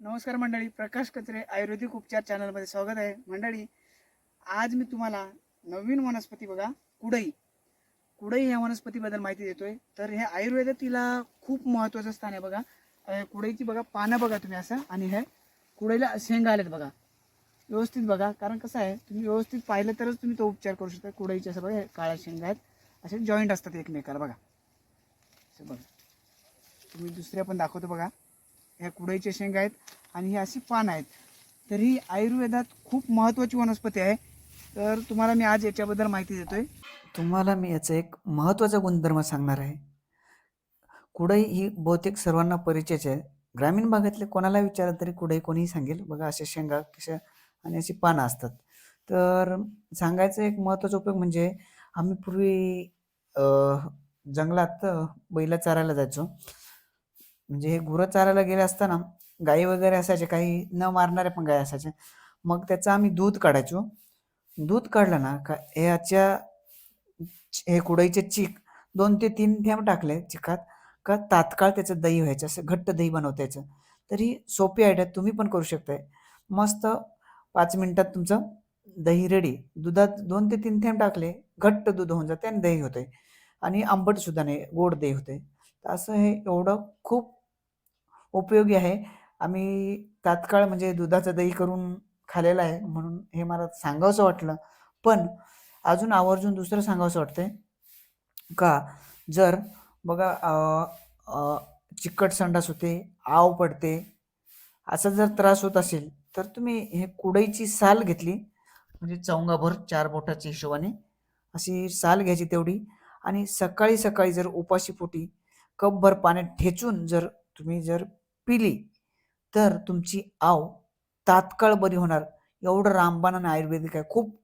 नमस्कार मंडळी प्रकाश कचरे आयुर्वेदिक उपचार चॅनलमध्ये स्वागत आहे. मंडळी आज मी तुम्हाला नवीन वनस्पती बघा कुडई. कुडई ह्या वनस्पतीबद्दल माहिती देतोय. तर हे आयुर्वेदात तिला खूप महत्त्वाचं स्थान आहे बघा. कुडईची बघा पानं बघा तुम्ही असं आणि हे कुडईला शेंगा आलेत बघा. व्यवस्थित बघा कारण कसं आहे तुम्ही व्यवस्थित पाहिलं तरच तुम्ही तो उपचार करू शकता. कुडईचे असं बघा हे काळ्या शेंगा आहेत. असे जॉईंट असतात एकमेकाला बघा. असं बघा. तुम्ही दुसऱ्या पण दाखवतो बघा. ह्या कुडाईच्या शेंगा आहेत आणि ही अशी पानं आहेत. तर ही आयुर्वेदात खूप महत्त्वाची वनस्पती आहे. तर तुम्हाला मी आज याच्याबद्दल माहिती देतोय. तुम्हाला मी याचा एक महत्त्वाचा गुणधर्म सांगणार आहे. कुडई ही बहुतेक सर्वांना परिचयच आहे. ग्रामीण भागातले कोणाला विचारलं तरी कुडई कोणीही सांगेल. बघा अशा शेंगा कशा आणि अशी पानं असतात. तर सांगायचा एक महत्त्वाचा उपयोग म्हणजे आम्ही पूर्वी जंगलात बैला चारायला जायचो. म्हणजे हे गुरं चारायला गेले असताना गाई वगैरे असायचे काही न मारणारे पण गाई असायचे. मग त्याचं आम्ही दूध काढायचो. दूध काढलं ना का ह्याच्या हे कुडईचे चीक दोन ते तीन थेंब टाकले चिकात का तात्काळ त्याचं दही व्हायचं असं घट्ट दही बनवता यायचं तरी सोपी आयडिया तुम्ही पण करू शकताय. मस्त पाच मिनिटात तुमचं दही रेडी दुधात दोन ते तीन थेंब टाकले घट्ट दूध होऊन जाते आणि दही होते आणि आंबट सुद्धा नाही गोड दही होते असं हे एवढं खूप उपयोगी आहे. आम्ही तात्काळ म्हणजे दुधाचं दही करून खालेलं आहे म्हणून हे मला सांगावंसं वाटलं. पण अजून आवर्जून दुसरं सांगावंसं वाटतंय का? जर बघा चिकट संडास होते आव पडते असा जर त्रास होत असेल तर तुम्ही हे कुडईची साल घेतली म्हणजे चौंगाभर चार बोटाच्या हिशोबाने अशी साल घ्यायची तेवढी आणि सकाळी सकाळी जर उपाशीपोटी कपभर पाण्यात ठेचून जर तुम्ही जर पिली तर तुमची आव तात्काळ बरी होणार. एवढं रामबाण आणि आयुर्वेदिक आहे. खूप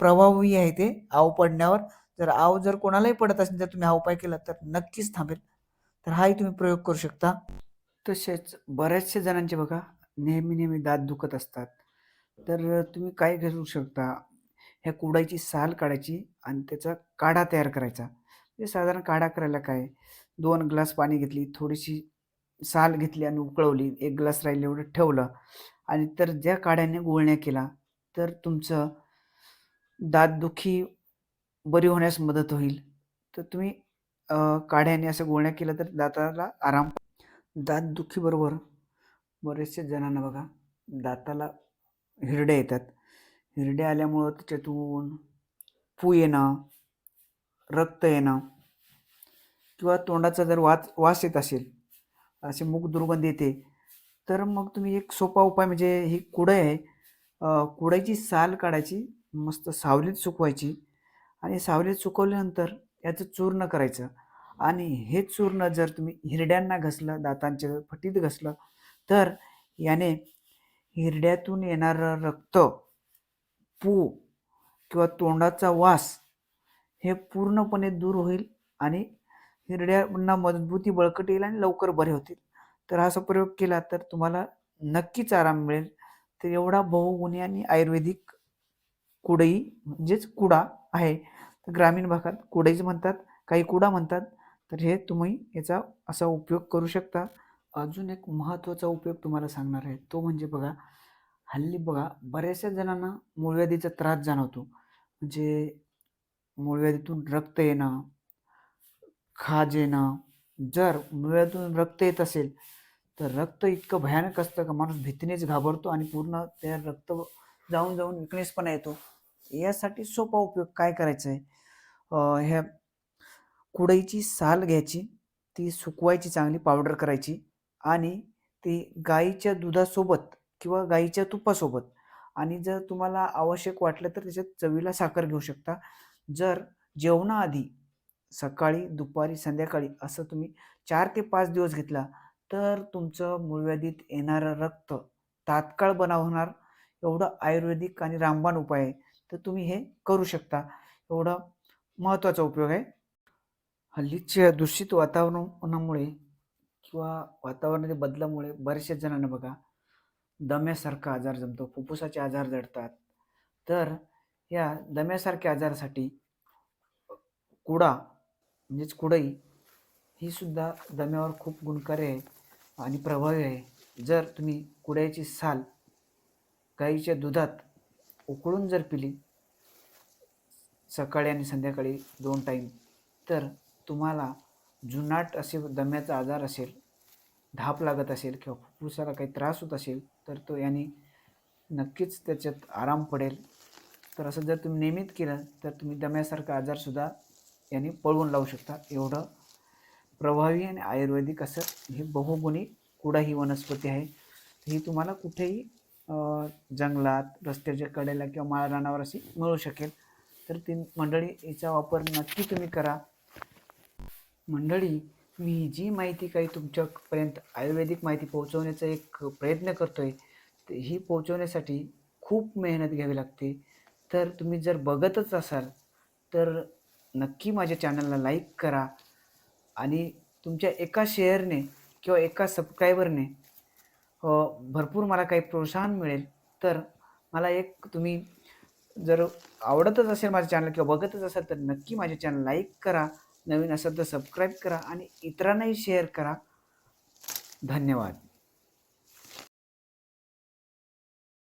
प्रभावी आहे ते आव पडण्यावर. जर आव जर कोणालाही पडत असेल तर तुम्ही हा उपाय केला तर नक्कीच थांबेल. तर हाही तुम्ही प्रयोग करू शकता. तसेच बऱ्याचशा जणांचे बघा नेहमी नेहमी दात दुखत असतात. तर तुम्ही काय करू शकता. ह्या कुडायची साल काढायची आणि त्याचा काढा तयार करायचा. म्हणजे साधारण काढा करायला काय? दोन ग्लास पाणी घेतली थोडीशी साल घेतली आणि उकळवली एक ग्लास राहिले एवढं ठेवलं. आणि तर ज्या काड्याने गुळण्या केला तर तुमचं दातदुखी बरी होण्यास मदत होईल. तर तुम्ही काढ्याने असं गुळण्या केलं तर दाताला आराम दातदुखीबरोबर बरेचसे जणांना बघा दाताला हिरड्या येतात. हिरड्या आल्यामुळं त्याच्यातून पू येणं रक्त येणं किंवा तोंडाचा जर वास वास येत असेल असे मुख दुर्गंधी येते. तर मग तुम्ही एक सोपा उपाय म्हणजे ही कुडय आहे कुडयची साल काढायची मस्त सावलीत सुकवायची आणि सावलीत सुकवल्यानंतर याचं चूर्ण करायचं. आणि हे चूर्ण जर तुम्ही हिरड्यांना घसलं दातांच्या फटीत घसलं तर याने हिरड्यातून येणारं रक्त पू किंवा तोंडाचा वास हे पूर्णपणे दूर होईल आणि हिरड्यांना मजबूती बळकट येईल आणि लवकर बरे होतील. तर असा प्रयोग केला तर तुम्हाला नक्कीच आराम मिळेल. तर एवढा बहुगुणी आणि आयुर्वेदिक कुडई म्हणजेच कुडा आहे. तर ग्रामीण भागात कुडईच म्हणतात काही कुडा म्हणतात. तर हे तुम्ही याचा असा उपयोग करू शकता. अजून एक महत्त्वाचा उपयोग तुम्हाला सांगणार आहे. तो म्हणजे बघा हल्ली बघा बऱ्याचशा जणांना मूळव्याधीचा त्रास जाणवतो. म्हणजे मूळव्याधीतून रक्त येणं खाजेना. जर मुळ्यातून रक्त येत असेल तर रक्त इतकं भयानक असतं का माणूस भीतीनेच घाबरतो आणि पूर्ण त्या रक्त जाऊन जाऊन विकनेसपणा येतो? यासाठी सोपा उपयोग काय करायचा आहे ह्या कुडईची साल घ्यायची ती सुकवायची चांगली पावडर करायची आणि ती गाईच्या दुधासोबत किंवा गाईच्या तुपासोबत आणि जर तुम्हाला आवश्यक वाटलं तर त्याच्यात चवीला साखर घेऊ शकता. जर जेवणाआधी सकाळी दुपारी संध्याकाळी असं तुम्ही चार ते पाच दिवस घेतला तर तुमचं मूळव्याधीत येणारं रक्त तात्काळ बनाव होणार. एवढं आयुर्वेदिक आणि रामबाण उपाय आहे तर तुम्ही हे करू शकता. एवढं महत्त्वाचा उपयोग आहे. हल्लीच्या दूषित वातावरणामुळे किंवा वातावरणाच्या बदलामुळे बऱ्याचशा जणांना बघा दम्यासारखा आजार जमतो फुफ्फुसाचे आजार जडतात. तर या दम्यासारख्या आजारासाठी कुडा म्हणजेच कुडई ही सुद्धा दम्यावर खूप गुणकारी आहे आणि प्रभावी आहे. जर तुम्ही कुड्याची साल गाईच्या दुधात उकळून जर पिली सकाळी आणि संध्याकाळी दोन टाईम तर तुम्हाला जुनाट असे दम्याचा आजार असेल धाप लागत असेल किंवा फुफ्फुसाला काही त्रास होत असेल तर तो याने नक्कीच त्याच्यात आराम पडेल. तर असं जर तुम्ही नियमित केलं तर तुम्ही दम्यासारखा आजारसुद्धा याने पळवून लावू शकता एवढं प्रभावी आणि आयुर्वेदिक असं ही बहुगुणी कुडा ही वनस्पती आहे. ही तुम्हाला कुठेही जंगलात रस्त्याच्या कडेला किंवा माळरानावर अशी मिळू शकेल. तर ती मंडळी याचा वापर नक्की तुम्ही करा. मंडळी मी जी माहिती काही तुमच्यापर्यंत आयुर्वेदिक माहिती पोहोचवण्याचा एक प्रयत्न करतो आहे ही पोहोचवण्यासाठी खूप मेहनत घ्यावी लागते. तर तुम्ही जर बघतच असाल तर नक्की माझ्या चॅनलला लाईक करा. आणि तुमच्या एका शेअरने किंवा एका सबस्क्रायबरने हो, भरपूर मला काही प्रोत्साहन मिळेल. तर मला एक तुम्ही जर आवडतच असेल माझं चॅनल किंवा बघतच असाल तर नक्की माझे चॅनल लाईक करा. नवीन असेल तर सबस्क्राईब करा आणि इतरांनाही शेअर करा. धन्यवाद.